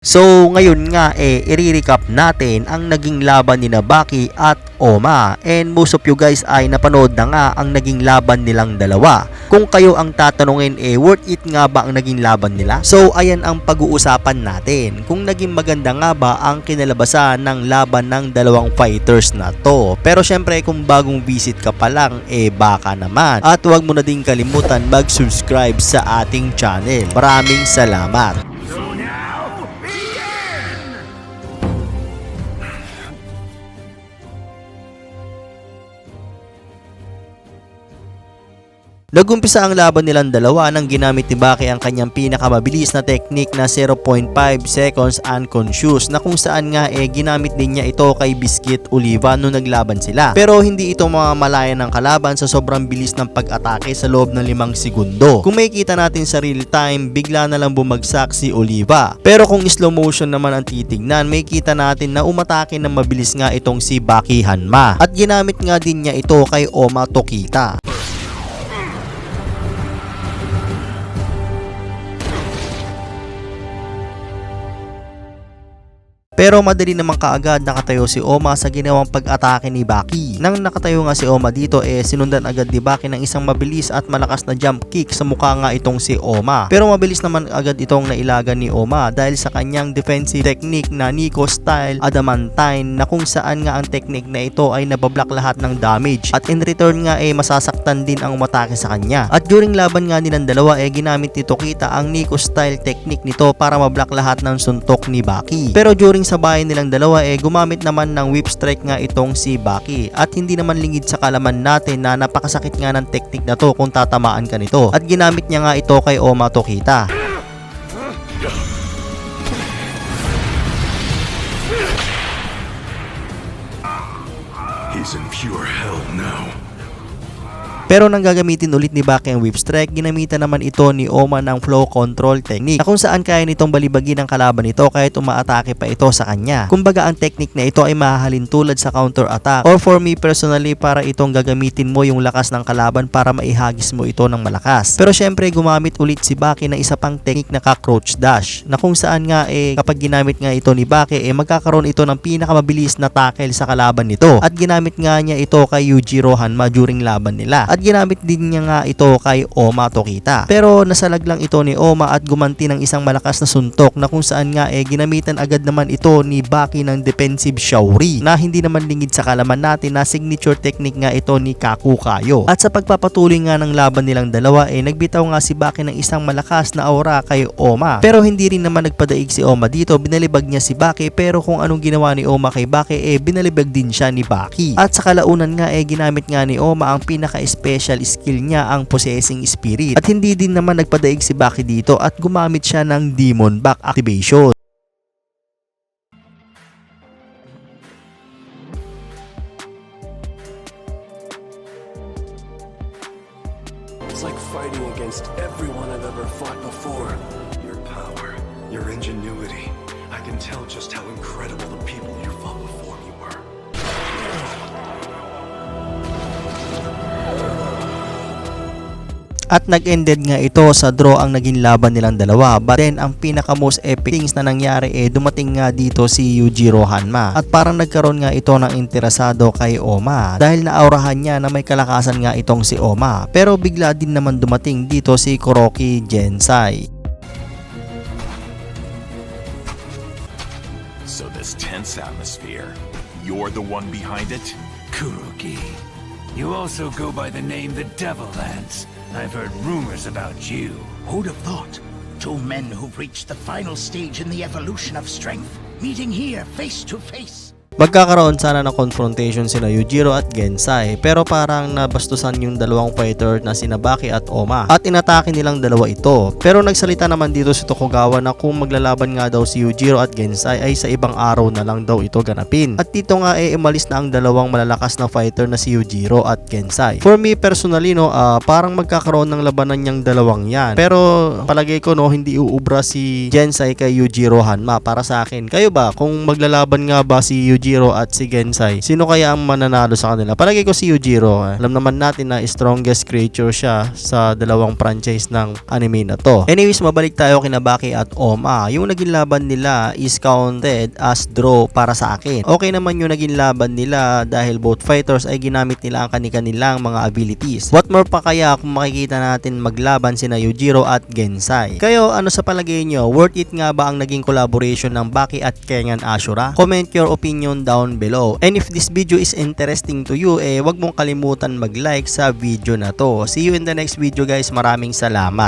So ngayon nga eh i-recap natin ang naging laban ni Baki at Oma and most of you guys ay napanood na nga ang naging laban nilang dalawa. Kung kayo ang tatanungin eh worth it nga ba ang naging laban nila? So ayan ang pag-uusapan natin kung naging maganda nga ba ang kinalabasan ng laban ng dalawang fighters na to. Pero syempre kung bagong visit ka pa lang eh baka naman. At huwag mo na din kalimutan mag-subscribe sa ating channel. Maraming salamat. Nagumpisa ang laban nilang dalawa nang ginamit ni Baki ang kanyang pinakamabilis na technique na 0.5 seconds unconscious na kung saan nga eh ginamit din niya ito kay Biscuit Oliva nung naglaban sila. Pero hindi ito mamamalaya ng kalaban sa sobrang bilis ng pag-atake sa loob ng limang segundo. Kung makikita natin sa real time, bigla na lang bumagsak si Oliva. Pero kung slow motion naman ang titignan, makikita natin na umatake ng mabilis nga itong si Baki Hanma. At ginamit nga din niya ito kay Oma Tokita. Pero madali naman kaagad nakatayo si Oma sa ginawang pag-atake ni Baki. Nang nakatayo nga si Oma dito eh sinundan agad ni Baki ng isang mabilis at malakas na jump kick sa mukha nga itong si Oma. Pero mabilis naman agad itong nailagan ni Oma dahil sa kanyang defensive technique na Nico style adamantine na kung saan nga ang technique na ito ay nabablock lahat ng damage at in return nga eh masasaktan din ang umatake sa kanya. At during laban nga nilang dalawa eh ginamit ni Tokita ang Nico style technique nito para mablock lahat ng suntok ni Baki. Pero during sa bayan nilang dalawa eh gumamit naman ng whip strike nga itong si Baki at hindi naman lingid sa kalaman natin na napakasakit nga ng technique na to kung tatamaan ka nito at ginamit niya nga ito kay Oma Tokita. He's in pure hell now. Pero nang gagamitin ulit ni Baki ang whip strike, ginamitan naman ito ni Oma ng flow control technique na kung saan kaya nitong balibagin ang kalaban nito kahit umaatake pa ito sa kanya. Kumbaga ang technique na ito ay mahahalin tulad sa counter attack or for me personally para itong gagamitin mo yung lakas ng kalaban para maihagis mo ito ng malakas. Pero syempre gumamit ulit si Baki ng isa pang technique na cockroach dash na kung saan nga eh kapag ginamit nga ito ni Baki eh magkakaroon ito ng pinakamabilis na tackle sa kalaban nito at ginamit nga niya ito kay Yujiro Hanma during laban nila at ginamit din niya nga ito kay Oma Tokita. Pero nasalag lang ito ni Oma at gumanti ng isang malakas na suntok na kung saan nga eh ginamitan agad naman ito ni Baki ng defensive Shaori na hindi naman lingid sa kalaman natin na signature technique nga ito ni Kaku Kayo. At sa pagpapatuloy nga ng laban nilang dalawa eh nagbitaw nga si Baki ng isang malakas na aura kay Oma. Pero hindi rin naman nagpadaig si Oma dito, binalibag niya si Baki pero kung anong ginawa ni Oma kay Baki eh binalibag din siya ni Baki. At sa kalaunan nga eh ginamit nga ni Oma ang pinaka-special skill niya ang possessing spirit. At hindi din naman nagpadaig si Baki dito at gumamit siya ng demon back activation. It's like fighting against everyone I've ever fought before. Your power, your ingenuity. I can tell just how incredible the people you fought before At nag-ended nga ito sa draw ang naging laban nilang dalawa. But then ang pinaka most epic things na nangyari eh dumating nga dito si Yujiro Hanma. At parang nagkaroon nga ito ng interesado kay Oma dahil naaurahan niya na may kalakasan nga itong si Oma. Pero bigla din naman dumating dito si Kuroki Jensai. So this tense atmosphere, you're the one behind it? Kuroki. You also go by the name the Devil Lance. I've heard rumors about you. Who'd have thought? Two men who've reached the final stage in the evolution of strength, meeting here face to face. Magkakaroon sana ng confrontation sina Yujiro at Gensai pero parang nabastusan yung dalawang fighter na sina Baki at Oma at inatake nilang dalawa ito. Pero nagsalita naman dito si Tokugawa na kung maglalaban nga daw si Yujiro at Gensai ay sa ibang araw na lang daw ito ganapin. At dito nga eh imalis na ang dalawang malalakas na fighter na si Yujiro at Gensai. For me personally no, ah, parang magkakaroon ng labanan niyang dalawang yan. Pero palagay ko no, hindi uubra si Gensai kay Yujiro Hanma para sa akin. Kayo ba, kung maglalaban nga ba si Yujiro Yujiro at si Gensai, sino kaya ang mananalo sa kanila? Palagi ko si Yujiro. Alam naman natin na strongest creature siya sa dalawang franchise ng anime na to. Anyways, mabalik tayo kina Baki at Oma. Yung naging laban nila is counted as draw para sa akin. Okay naman yung naging laban nila dahil both fighters ay ginamit nila ang kanilang mga abilities. What more pa kaya kung makikita natin maglaban sina Yujiro at Gensai? Kayo, ano sa palagay nyo? Worth it nga ba ang naging collaboration ng Baki at Kengan Ashura? Comment your opinion down below. And if this video is interesting to you, eh wag mong kalimutan mag-like sa video na to. See you in the next video guys. Maraming salamat.